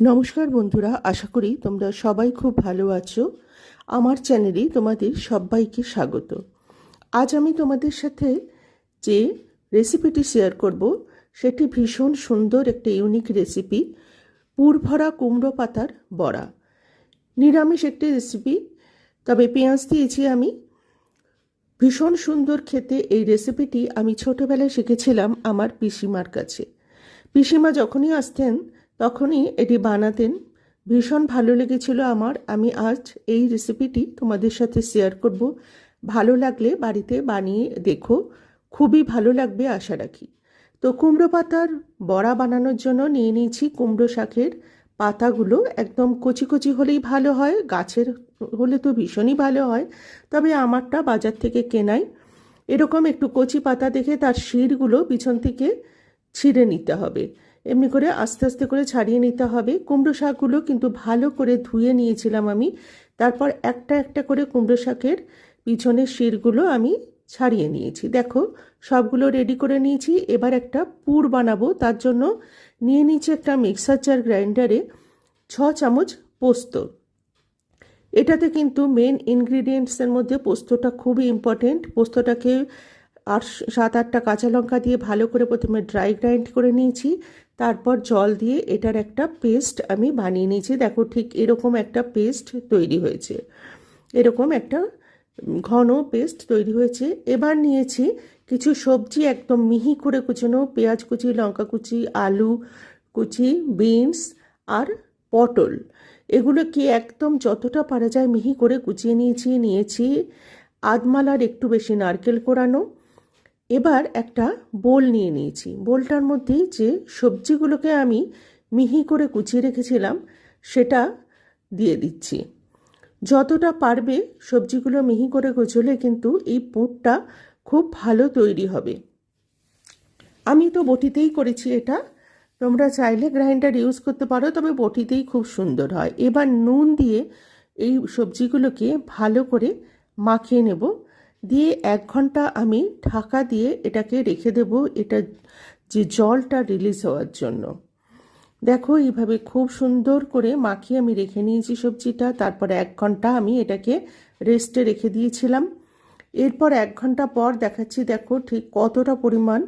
নমস্কার বন্ধুরা, আশা করি তোমরা সবাই খুব ভালো আছো। আমার চ্যানেলে তোমাদের সবাইকে স্বাগত। আজ আমি তোমাদের সাথে যে রেসিপিটি শেয়ার করব, সেটি ভীষণ সুন্দর একটা ইউনিক রেসিপি পুরভরা কুমড়ো পাতার বড়া। নিরামিষ একটি রেসিপি তবে পেঁয়াজ দিয়েছি আমি। ভীষণ সুন্দর খেতে এই রেসিপিটি আমি ছোটোবেলায় শিখেছিলাম আমার পিসিমার কাছে। পিসিমা যখনই আসতেন তখনই এটি বানাতেন। ভীষণ ভালো লেগেছিল আমার। আমি আজ এই রেসিপিটি তোমাদের সাথে শেয়ার করব। ভালো লাগলে বাড়িতে বানিয়ে দেখো। খুবই ভালো লাগবে আশা রাখি। তো কুমড়ো পাতার বড়া বানানোর জন্য নিয়ে নিয়েছি কুমড়ো শাকের পাতাগুলো। একদম কচি কচি হলেই ভালো হয়, গাছের হলে তো ভীষণই ভালো হয়। তবে আমারটা বাজার থেকে কেনাই। এরকম একটু কচি পাতা দেখে তার শিরগুলো পিছন থেকে ছিঁড়ে নিতে হবে। এমনি করে আস্তে আস্তে করে ছাড়িয়ে নিতে হবে। কুমড়ো শাকগুলো কিন্তু ভালো করে ধুয়ে নিয়েছিলাম আমি। তারপর একটা একটা করে কুমড়ো শাকের পিছনের শিরগুলো আমি ছাড়িয়ে নিয়েছি। দেখো, সবগুলো রেডি করে নিয়েছি। এবার একটা পুর বানাবো। তার জন্য নিয়ে নিয়েছি একটা মিক্সার জার গ্রাইন্ডারে ছ চামচ পোস্ত। এটাতে কিন্তু মেন ইনগ্রিডিয়েন্টসের মধ্যে পোস্তটা খুবই ইম্পর্টেন্ট পোস্তটাকে আর সাত, আটটা কাঁচা লঙ্কা দিয়ে ভালো করে প্রথমে ড্রাই গ্রাইন্ড করে নিয়েছি। তারপর জল দিয়ে এটার একটা পেস্ট আমি বানিয়ে নিয়েছি। দেখো ঠিক এরকম একটা পেস্ট তৈরি হয়েছে। এরকম একটা ঘন পেস্ট তৈরি হয়েছে। এবার নিয়েছি কিছু সবজি, একদম মিহি করে কুচনো পেঁয়াজ কুচি, লঙ্কা কুচি, আলু কুচি, বিনস আর পটল। এগুলোকে একদম যতটা পারা যায় মিহি করে কুচিয়ে নিয়েছি নিয়েছি। আদমালার একটু বেশি নারকেল কোরানো এবার একটা বোল নিয়ে নিয়েছি। বোলটার মধ্যে যে সবজিগুলোকে আমি মিহি করে কুচিয়ে রেখেছিলাম, সেটা দিয়ে দিচ্ছি। যতটা পারবে সবজিগুলো মিহি করে গোছলে কিন্তু এই পুরটা খুব ভালো তৈরি হবে। আমি তো বটিতেই করেছি এটা। তোমরা চাইলে গ্রাইন্ডার ইউজ করতে পারো, তবে বটিতেই খুব সুন্দর হয়। এবার নুন দিয়ে এই সবজিগুলোকে ভালো করে মাখিয়ে নেব। দিয়ে এক ঘণ্টা আমি ঢাকা দিয়ে এটাকে রেখে দেব এটা যে জলটা রিলিজ হওয়ার জন্য। দেখো এইভাবে খুব সুন্দর করে মাখিয়ে আমি রেখে নিয়েছি সবজিটা। তারপর এক ঘণ্টা আমি এটাকে রেস্টে রেখে দিয়েছিলাম। এরপর এক ঘণ্টা পর দেখাচ্ছি, দেখো ঠিক কতটা পরিমাণ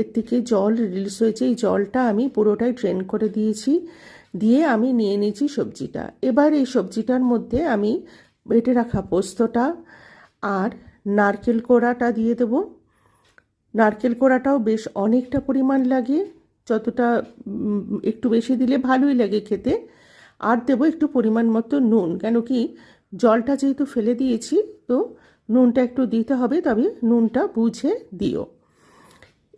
এর থেকে জল রিলিজ হয়েছে। এই জলটা আমি পুরোটাই ড্রেন করে দিয়েছি, দিয়ে আমি নিয়ে নিয়েছি সবজিটা। এবার এই সবজিটার মধ্যে আমি বেটে রাখা পোস্তটা আর নারকেল কোড়াটা দিয়ে দেবো। নারকেল কোড়াটাও বেশ অনেকটা পরিমাণ লাগে, যতটা একটু বেশি দিলে ভালোই লাগে খেতে। আর দেবো একটু পরিমাণ মতো নুন, কেন কি জলটা যেহেতু ফেলে দিয়েছি, তো নুনটা একটু দিতে হবে, তবে নুনটা বুঝে দিও।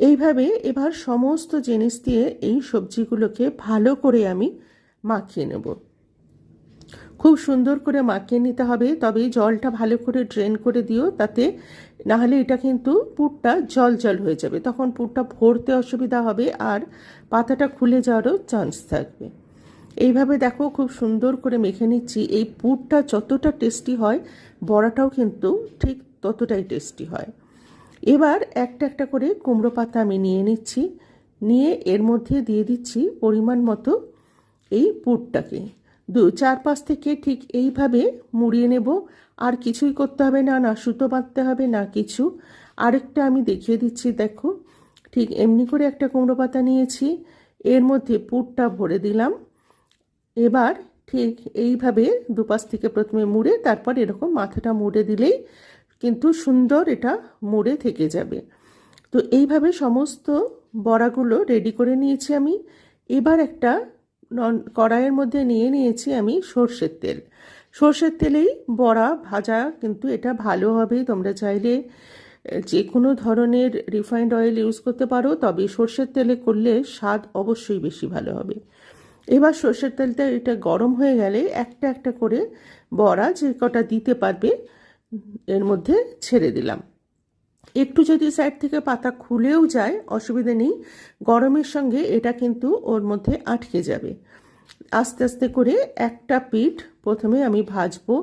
এইভাবে এবার সমস্ত জিনিস দিয়ে এই সবজিগুলোকে ভালো করে আমি মাখিয়ে নেব। খুব সুন্দর করে মাখিয়ে নিতে হবে তবে জলটা ভালো করে ড্রেন করে দিও, তাতে নাহলে এটা কিন্তু পুরটা জল জল হয়ে যাবে। তখন পুরটা ভরতে অসুবিধা হবে আর পাতাটা খুলে যাওয়ারও চান্স থাকবে। এইভাবে দেখো খুব সুন্দর করে মেখে নিচ্ছি। এই পুরটা যতটা টেস্টি হয়, বড়াটাও কিন্তু ঠিক ততটাই টেস্টি হয়। এবার একটা একটা করে কুমড়ো পাতা আমি নিয়ে নিচ্ছি, নিয়ে এর মধ্যে দিয়ে দিচ্ছি পরিমাণ মতো এই পুরটাকে। দু চার পাঁচ থেকে ঠিক এইভাবে মুড়িয়ে নেব। আর কিছুই করতে হবে না না সুতো বাঁধতে হবে, না কিছু। আরেকটা আমি দেখিয়ে দিচ্ছি, দেখো। ঠিক এমনি করে একটা কুমড়ো পাতা নিয়েছি। এর মধ্যে পুরটা ভরে দিলাম। এবার ঠিক এইভাবে দুপাশ থেকে প্রথমে মুড়ে, তারপর এরকম মাথাটা মুড়ে দিলেই কিন্তু সুন্দর এটা মুড়ে থেকে যাবে। তো এইভাবে সমস্ত বড়াগুলো রেডি করে নিয়েছি আমি। এবার একটা কড়াইয়ের মধ্যে নিয়ে নিয়েছি আমি সর্ষের তেল। সর্ষের তেলেই বড়া ভাজা কিন্তু এটা ভালো হবে। তোমরা চাইলে যে কোনো ধরনের রিফাইন্ড অয়েল ইউজ করতে পারো, তবে সর্ষের তেলে করলে স্বাদ অবশ্যই বেশি ভালো হবে। এবার সর্ষের তেলটা এটা গরম হয়ে গেলে একটা একটা করে বড়া যে কটা দিতে পারবে, এর মধ্যে ছেড়ে দিলাম। একটু যদি সাইড থেকে পাতা খুলেও যায়, অসুবিধা নেই। গরমের সঙ্গে এটা কিন্তু ওর মধ্যে আটকে যাবে। আস্তে আস্তে করে একটা পিঠ প্রথমে আমি ভাজবো।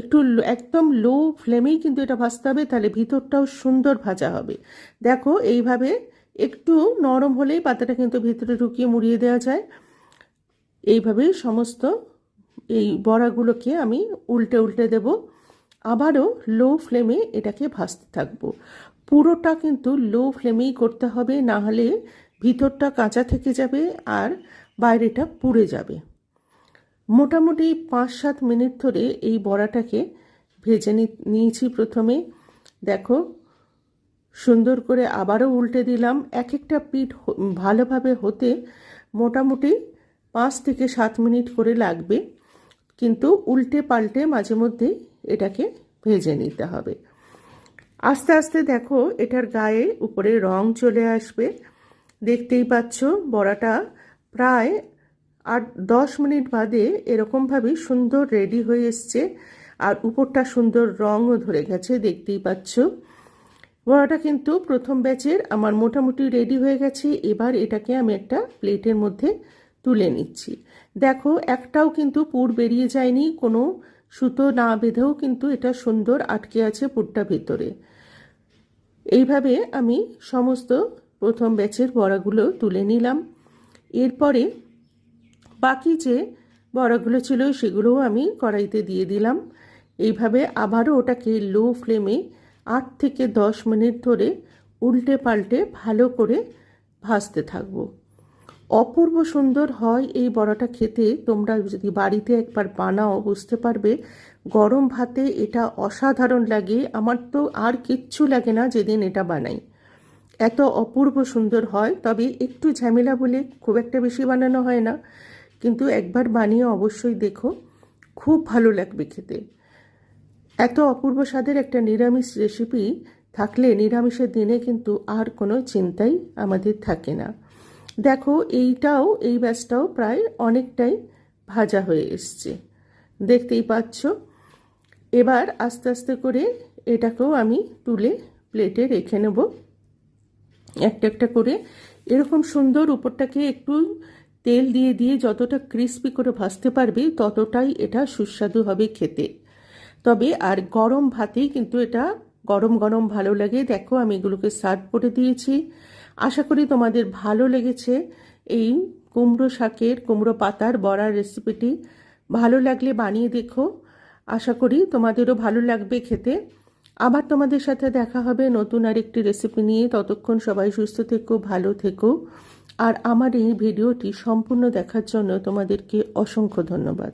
একটু একদম লো ফ্লেমেই কিন্তু এটা ভাজতে হবে, তাহলে ভিতরটাও সুন্দর ভাজা হবে। দেখো, এইভাবে একটু নরম হলেই পাতাটা কিন্তু ভিতরে ঢুকিয়ে মুড়িয়ে দেওয়া যায়। এইভাবে সমস্ত এই বড়াগুলোকে আমি উল্টে উল্টে দেব। আবারও লো ফ্লেমে এটাকে ভাজতে থাকব। পুরোটা কিন্তু লো ফ্লেমেই করতে হবে, না হলে ভিতরটা কাঁচা থেকে যাবে আর বাইরেটা পুড়ে যাবে। মোটামুটি পাঁচ সাত মিনিট ধরে এই বড়াটাকে ভেজে নিয়েছি প্রথমে। দেখো, সুন্দর করে আবারও উল্টে দিলাম। এক একটা পিঠ ভালোভাবে হতে মোটামুটি পাঁচ থেকে সাত মিনিট করে লাগবে। কিন্তু উল্টে পাল্টে মাঝে মধ্যে এটাকে ভেজে নিতে হবে। আস্তে আস্তে দেখো, এটার গায়ে উপরে রং চলে আসবে। দেখতেই পাচ্ছ, বড়াটা প্রায় আর দশ মিনিট বাদে এরকমভাবেই সুন্দর রেডি হয়ে এসছে আর উপরটা সুন্দর রঙও ধরে গেছে, দেখতেই পাচ্ছ। বড়াটা কিন্তু প্রথম ব্যাচের, আমার মোটামুটি রেডি হয়ে গেছে। এবার এটাকে আমি একটা প্লেটের মধ্যে তুলে নিচ্ছি। দেখো, একটাও কিন্তু পুর বেরিয়ে যায়নি, কোনো সুতো না বেঁধেও কিন্তু এটা সুন্দর আটকে আছে পুরটা ভেতরে। এইভাবে আমি সমস্ত প্রথম ব্যাচের বড়াগুলো তুলে নিলাম। এরপরে বাকি যে বড়াগুলো ছিল সেগুলোও আমি কড়াইতে দিয়ে দিলাম। এইভাবে আবারও ওটাকে লো ফ্লেমে আট থেকে দশ মিনিট ধরে উল্টে পাল্টে ভালো করে ভাজতে থাকব। অপূর্ব সুন্দর হয় এই বড়াটা খেতে। তোমরা যদি বাড়িতে একবার বানাও, বুঝতে পারবে। গরম ভাতে এটা অসাধারণ লাগে। আমার তো আর কিচ্ছু লাগে না যেদিন এটা বানাই। এত অপূর্ব সুন্দর হয়। তবে একটু ঝামেলা বলে খুব একটা বেশি বানানো হয় না। কিন্তু একবার বানিয়ে অবশ্যই দেখো, খুব ভালো লাগবে খেতে। এত অপূর্ব স্বাদের একটা নিরামিষ রেসিপি থাকলে নিরামিষের দিনে কিন্তু আর কোনো চিন্তাই আমাদের থাকে না। দেখো, এইটাও, এই ব্যাচটাও প্রায় অনেকটাই ভাজা হয়ে এসছে। দেখতেই পাচ্ছ? এবার আস্তে আস্তে করে এটাকেও আমি তুলে প্লেটে রেখে নেব। একটা একটা করে। এরকম সুন্দর উপরটাকে একটু তেল দিয়ে দিয়ে যতটা ক্রিস্পি করে ভাজতে পারবে, ততটাই এটা সুস্বাদু হবে খেতে। তবে আর গরম ভাতেই কিন্তু এটা গরম গরম ভালো লাগে। দেখো, আমি এগুলোকে সার্ভ করে দিয়েছি। আশা করি তোমাদের ভালো লেগেছে এই কুমড়ো শাকের, কুমড়ো পাতার বড়ার রেসিপিটি ভালো লাগলে বানিয়ে দেখো। আশা করি তোমাদেরও ভালো লাগবে খেতে। আবার তোমাদের সাথে দেখা হবে নতুন আরেকটি রেসিপি নিয়ে। ততক্ষণ সবাই সুস্থ থেকো, ভালো থেকো। আর আমার এই ভিডিওটি সম্পূর্ণ দেখার জন্য তোমাদেরকে অসংখ্য ধন্যবাদ।